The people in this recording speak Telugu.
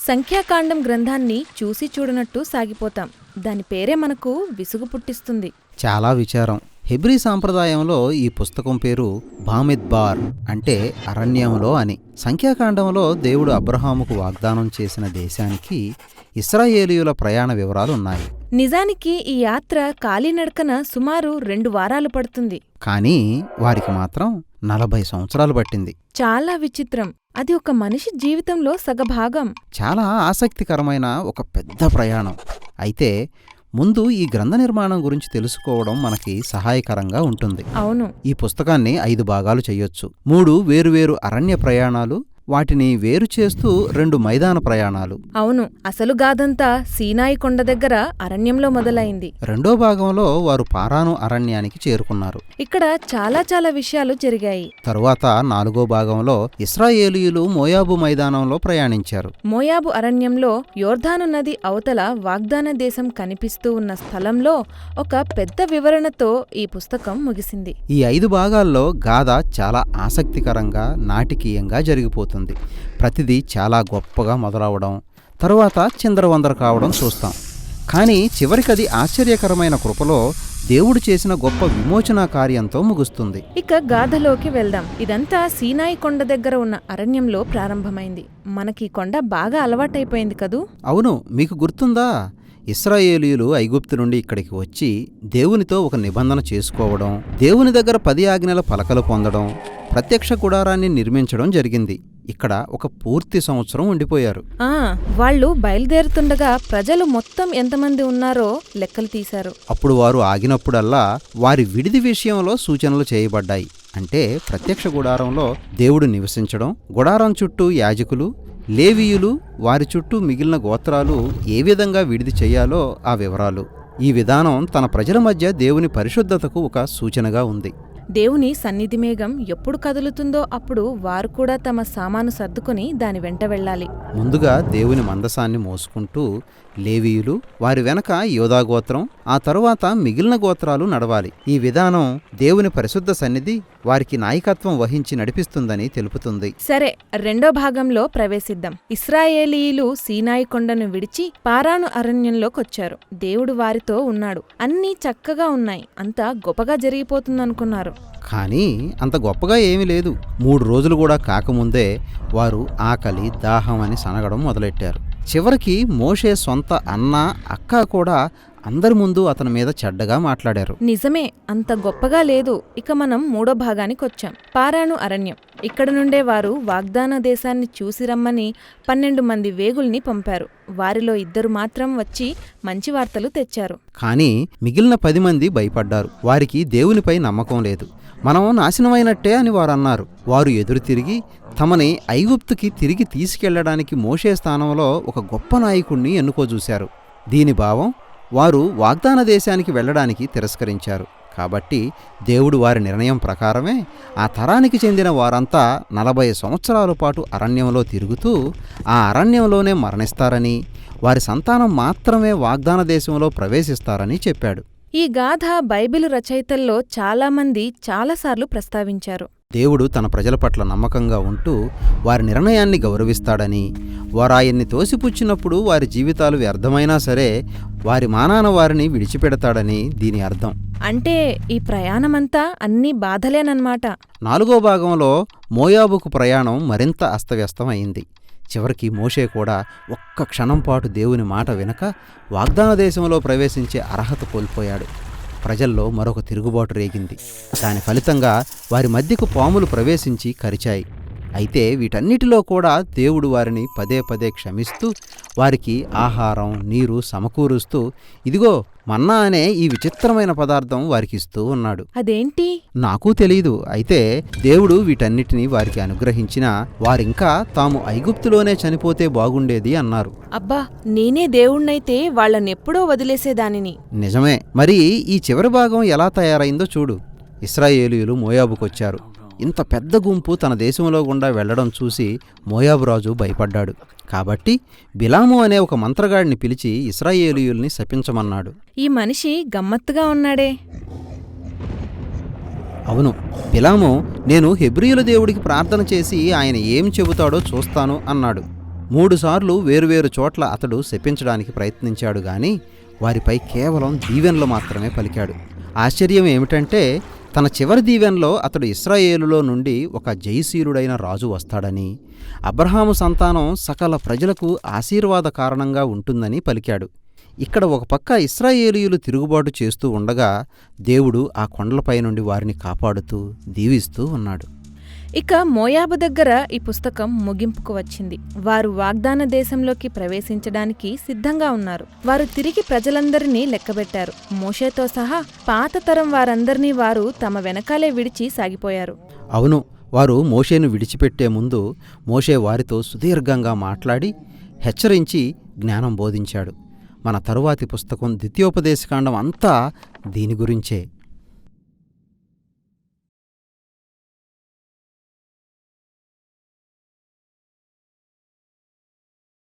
సంఖ్యాకాండం గ్రంథాన్ని చూసి చూడనట్టు సాగిపోతాం. దాని పేరే మనకు విసుగు పుట్టిస్తుంది. చాలా విచారం. హెబ్రీ సాంప్రదాయంలో ఈ పుస్తకం పేరు బామిద్బార్ అంటే అరణ్యంలో అని. సంఖ్యాకాండంలో దేవుడు అబ్రహాముకు వాగ్దానం చేసిన దేశానికి ఇస్రాయేలీయుల ప్రయాణ వివరాలు ఉన్నాయి. నిజానికి ఈ యాత్ర కాలినడకన సుమారు రెండు వారాలు పడుతుంది. కానీ వారికి మాత్రం నలభై సంవత్సరాలు పట్టింది. చాలా విచిత్రం. అది ఒక మనిషి జీవితంలో సగభాగం. చాలా ఆసక్తికరమైన ఒక పెద్ద ప్రయాణం. అయితే ముందు ఈ గ్రంథ నిర్మాణం గురించి తెలుసుకోవడం మనకి సహాయకరంగా ఉంటుంది. అవును. ఈ పుస్తకాన్ని ఐదు భాగాలు చేయొచ్చు. మూడు వేరువేరు అరణ్య ప్రయాణాలు వాటిని వేరు చేస్తూ రెండు మైదాన ప్రయాణాలు. అవును అసలు గాథంతా సీనాయి కొండ దగ్గర అరణ్యంలో మొదలైంది. రెండో భాగంలో వారు పారాను అరణ్యానికి చేరుకున్నారు. ఇక్కడ చాలా చాలా విషయాలు జరిగాయి. తరువాత నాలుగో భాగంలో ఇస్రాయేలీయులు మోయాబు మైదానంలో ప్రయాణించారు. మోయాబు అరణ్యంలో యోర్ధాను నది అవతల వాగ్దాన దేశం కనిపిస్తూ ఉన్న స్థలంలో ఒక పెద్ద వివరణతో ఈ పుస్తకం ముగిసింది. ఈ ఐదు భాగాల్లో గాథ చాలా ఆసక్తికరంగా నాటకీయంగా జరిగిపోతుంది. ప్రతిదీ చాలా గొప్పగా మొదలవడం తరువాత చిందరవందర కావడం చూస్తాం. కానీ చివరికది ఆశ్చర్యకరమైన కృపలో దేవుడు చేసిన గొప్ప విమోచన కార్యంతో ముగుస్తుంది. ఇక గాథలోకి వెళ్దాం. ఇదంతా సీనాయి కొండ దగ్గర ఉన్న అరణ్యంలో ప్రారంభమైంది. మనకి కొండ బాగా అలవాటైపోయింది కదూ? అవును మీకు గుర్తుందా? ఇస్రాయేలీయులు ఐగుప్తు నుండి ఇక్కడికి వచ్చి దేవునితో ఒక నిబంధన చేసుకోవడం దేవుని దగ్గర పది ఆజ్ఞల పలకలు పొందడం ప్రత్యక్ష గుడారాన్ని నిర్మించడం జరిగింది. ఇక్కడ ఒక పూర్తి సంవత్సరం ఉండిపోయారు. ఆ వాళ్ళు బయలుదేరుతుండగా ప్రజలు మొత్తం ఎంతమంది ఉన్నారో లెక్కలు తీశారు. అప్పుడు వారు ఆగినప్పుడల్లా వారి విడిది విషయంలో సూచనలు చేయబడ్డాయి. అంటే ప్రత్యక్ష గుడారంలో దేవుడు నివసించడం గుడారం చుట్టూ యాజకులు లేవీయులు వారి చుట్టూ మిగిలిన గోత్రాలు ఏ విధంగా విడిది చేయాలో ఆ వివరాలు. ఈ విధానం తన ప్రజల మధ్య దేవుని పరిశుద్ధతకు ఒక సూచనగా ఉంది. దేవుని సన్నిధి మేఘం ఎప్పుడు కదులుతుందో అప్పుడు వారు కూడా తమ సామాను సర్దుకుని దాని వెంట వెళ్ళాలి. ముందుగా దేవుని మందసాన్ని మోసుకుంటూ లేవీయులు వారి వెనక యోధా గోత్రం ఆ తరువాత మిగిలిన గోత్రాలు నడవాలి. ఈ విధానం దేవుని పరిశుద్ధ సన్నిధి వారికి నాయకత్వం వహించి నడిపిస్తుందని తెలుపుతుంది. సరే రెండో భాగంలో ప్రవేశిద్దాం. ఇస్రాయేలీయులు సీనాయి కొండను విడిచి పారాను అరణ్యంలోకొచ్చారు. దేవుడు వారితో ఉన్నాడు. అన్నీ చక్కగా ఉన్నాయి. అంతా గొప్పగా జరిగిపోతుందనుకున్నారు. కానీ అంత గొప్పగా ఏమీ లేదు. మూడు రోజులు కూడా కాకముందే వారు ఆకలి దాహం అని సనగడం మొదలెట్టారు. చివరికి మోషే సొంత అన్న అక్క కూడా అందరి ముందు అతని మీద చెడ్డగా మాట్లాడారు. నిజమే అంత గొప్పగా లేదు. ఇక మనం మూడో భాగానికి వచ్చాం. పారాను అరణ్యం. ఇక్కడ నుండే వారు వాగ్దాన దేశాన్ని చూసి రమ్మని పన్నెండు మంది వేగుల్ని పంపారు. వారిలో ఇద్దరు మాత్రం వచ్చి మంచి వార్తలు తెచ్చారు. కానీ మిగిలిన పది మంది భయపడ్డారు. వారికి దేవునిపై నమ్మకం లేదు. మనం నాశనమైనట్టే అని వారు అన్నారు. వారు ఎదురు తిరిగి తమని ఐగుప్తుకి తిరిగి తీసుకెళ్ళడానికి మోషే స్థానంలో ఒక గొప్ప నాయకుణ్ణి ఎన్నుకోజూశారు. దీని భావం వారు వాగ్దాన దేశానికి వెళ్ళడానికి తిరస్కరించారు. కాబట్టి దేవుడు వారి నిర్ణయం ప్రకారమే ఆ తరానికి చెందిన వారంతా నలభై సంవత్సరాల పాటు అరణ్యంలో తిరుగుతూ ఆ అరణ్యంలోనే మరణిస్తారని వారి సంతానం మాత్రమే వాగ్దాన దేశంలో ప్రవేశిస్తారని చెప్పాడు. ఈ గాథ బైబిలు రచయితల్లో చాలామంది చాలాసార్లు ప్రస్తావించారు. దేవుడు తన ప్రజల పట్ల నమ్మకంగా ఉంటూ వారి నిర్ణయాన్ని గౌరవిస్తాడని వారు ఆయన్ని తోసిపుచ్చినప్పుడు వారి జీవితాలు వ్యర్థమైనా సరే వారి మానాన వారిని విడిచిపెడతాడని దీని అర్థం. అంటే ఈ ప్రయాణమంతా అన్నీ బాధలేనన్నమాట నాలుగో భాగంలో మోయాబుకు ప్రయాణం మరింత అస్తవ్యస్తం అయింది చివరికి మోషే కూడా ఒక్క క్షణం పాటు దేవుని మాట వినక వాగ్దాన దేశంలో ప్రవేశించే అర్హత కోల్పోయాడు. ప్రజల్లో మరొక తిరుగుబాటు రేగింది. దాని ఫలితంగా వారి మధ్యకు పాములు ప్రవేశించి కరిచాయి. అయితే వీటన్నిటిలో కూడా దేవుడు వారిని పదే పదే క్షమిస్తూ వారికి ఆహారం నీరు సమకూరుస్తూ ఇదిగో మన్నా అనే ఈ విచిత్రమైన పదార్థం వారికి ఇస్తూ ఉన్నాడు. అదేంటి? నాకు తెలియదు అయితే దేవుడు వీటన్నిటినీ వారికి అనుగ్రహించినా వారింకా తాము ఐగుప్తులోనే చనిపోతే బాగుండేది అన్నారు. అబ్బా నేనే దేవుణ్ణైతే వాళ్ళనెప్పుడో వదిలేసేదానిని. నిజమే. మరి ఈ చివరి భాగం ఎలా తయారైందో చూడు. ఇస్రాయేలీయులు మోయాబుకొచ్చారు. ఇంత పెద్ద గుంపు తన దేశంలో గుండా వెళ్ళడం చూసి మోయాబు రాజు భయపడ్డాడు. కాబట్టి బిలాము అనే ఒక మంత్రగాడిని పిలిచి ఇస్రాయేలీయుల్ని శపించమన్నాడు. ఈ మనిషి గమ్మత్తుగా ఉన్నాడే. అవును బిలాము నేను హెబ్రియుల దేవుడికి ప్రార్థన చేసి ఆయన ఏం చెబుతాడో చూస్తాను అన్నాడు. మూడుసార్లు వేరువేరు చోట్ల అతడు శపించడానికి ప్రయత్నించాడు గాని వారిపై కేవలం దీవెనలు మాత్రమే పలికాడు. ఆశ్చర్యం ఏమిటంటే తన చివరి దీవెనలో అతడు ఇస్రాయేలులో నుండి ఒక జయశీలుడైన రాజు వస్తాడని అబ్రహాము సంతానం సకల ప్రజలకు ఆశీర్వాద కారణంగా ఉంటుందని పలికాడు. ఇక్కడ ఒక పక్క ఇస్రాయేలీయులు తిరుగుబాటు చేస్తూ ఉండగా దేవుడు ఆ కొండలపై నుండి వారిని కాపాడుతూ దీవిస్తూ ఉన్నాడు. ఇక మోయాబు దగ్గర ఈ పుస్తకం ముగింపుకు వచ్చింది. వారు వాగ్దాన దేశంలోకి ప్రవేశించడానికి సిద్ధంగా ఉన్నారు. వారు తిరిగి ప్రజలందరినీ లెక్కబెట్టారు. మోషేతో సహా పాత తరం వారందరినీ వారు తమ వెనకాలే విడిచి సాగిపోయారు. అవును వారు మోషేను విడిచిపెట్టే ముందు మోషే వారితో సుదీర్ఘంగా మాట్లాడి హెచ్చరించి జ్ఞానం బోధించాడు. మన తరువాతి పుస్తకం ద్వితీయోపదేశకాండం అంతా దీని గురించే.